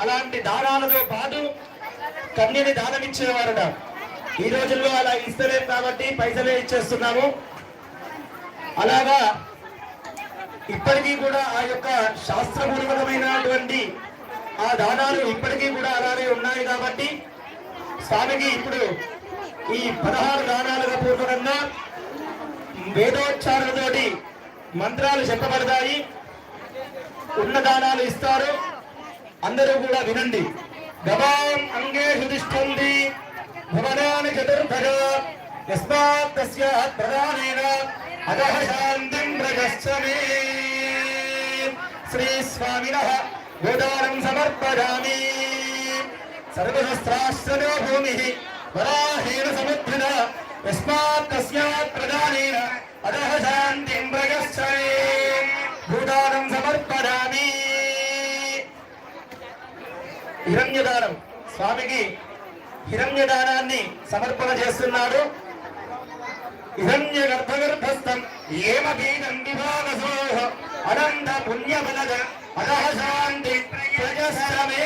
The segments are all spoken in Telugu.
అలాంటి దానాలతో పాటు కన్యని దానం ఇచ్చేవారట. ఈ రోజుల్లో అలా ఇస్తలేం కాబట్టి పైసలే ఇచ్చేస్తున్నాము. అలాగా ఇప్పటికీ కూడా ఆ యొక్క శాస్త్రపూర్వకమైనటువంటి ఆ దానాలు ఇప్పటికీ కూడా అలానే ఉన్నాయి కాబట్టి స్వామికి ఇప్పుడు ఈ పదహారు దానాలుగా పూర్వకంగా వేదోచ్చారణతోటి మంత్రాలు చెప్పబడతాయి. ఉన్న దానాలు ఇస్తారు. అందరూ కూడా వినండి. గవాం అంగే తిష్టంది భువనాని చతుర్భజ యస్మాత్ తస్య ప్రధానేన. అదః శాంతిం ప్రగచ్చమే శ్రీ స్వామినః గోదానం సమర్పయామి. సర్వశస్త్రాశ్రయో భూమి. వరాహేణ సముద్రిన యస్మాత్ తస్యాత్ ప్రధానేన. హిరణ్యదానం స్వామికి హిరణ్యదానాన్ని సమర్పణ చేస్తున్నాడు. హిరణ్య గర్భగర్భస్థం ఏమీనం బీజం విభాగసో అనంత పుణ్యబలద అదహ శాంతి ప్రజస్తమే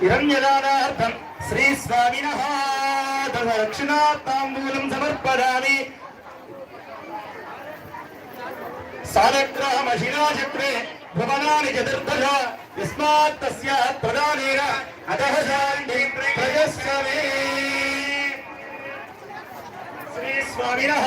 హిరణ్యదానార్థం శ్రీ స్వామిన దక్షిణాతాంబూలం సమర్పయామి సాలగ్రామశిలాచక్రే భువనాని చతుర్దశ యస్మాత్ తస్య ప్రదానేన అదః శాంతి ప్రజస్సమే శ్రీ స్వామినః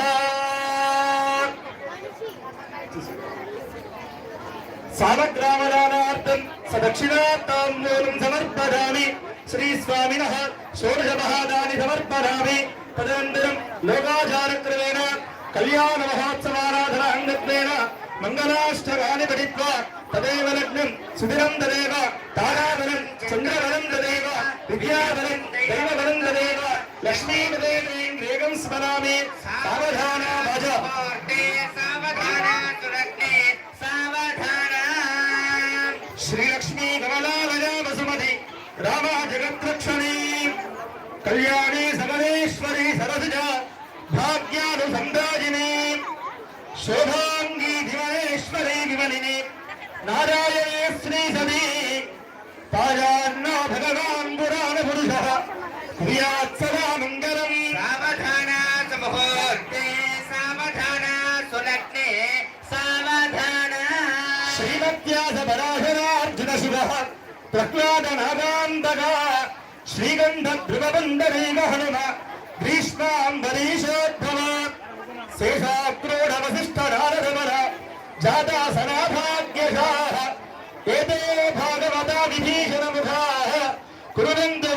సామగ్రామదానార్థం సదక్షిణాతాంబూలం సమర్పయామి శ్రీ స్వామినః షోడశ మహాదాని సమర్పయామి తదనంతరం లోకాచారక్రమేణ కళ్యాణ మహోత్సవారాధన అంగత్వేన మంగళాష్టగాని పఠిత్వా తదేవ లగ్నం సుదిరం తదేవ తారాబలం చంద్రబలం తదేవ విద్యాబలం దైవబలం తదేవ లక్ష్మీపదేవం వేగం స్మరామి సావధాన భజ శ్రీలక్ష్మీ వసుమతి రామ జగత్రక్షణీ కళ్యాణి సమలేశ్వరి సరసజ భాగ్యాను సందాజిని. శోభాంగి దివనేశ్వరి విమలిని. నారాయణే శ్రీ సది తాయాన్న భగవాన్ పురాణ పురుష క్రియాత్ సదా మంగళం శ్రీమత్యాస పరాశరార్జున శివ ప్రహ్లాద నాగాంతక శ్రీగంధ ధృవబంధరీగ హనుమ భీష్మాంబరీషోద్భవ శేషాక్రోఢ వశిష్ఠ నారదమర జాతా సనాభాగ్యశాః ఏతే భాగవత విభీషణ ముఖాః కురునందు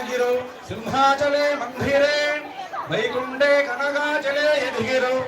గరుడాచలే నినగిరో సింహాచలే మందిరే వైకుంఠే కనకాచలే యధిగిరో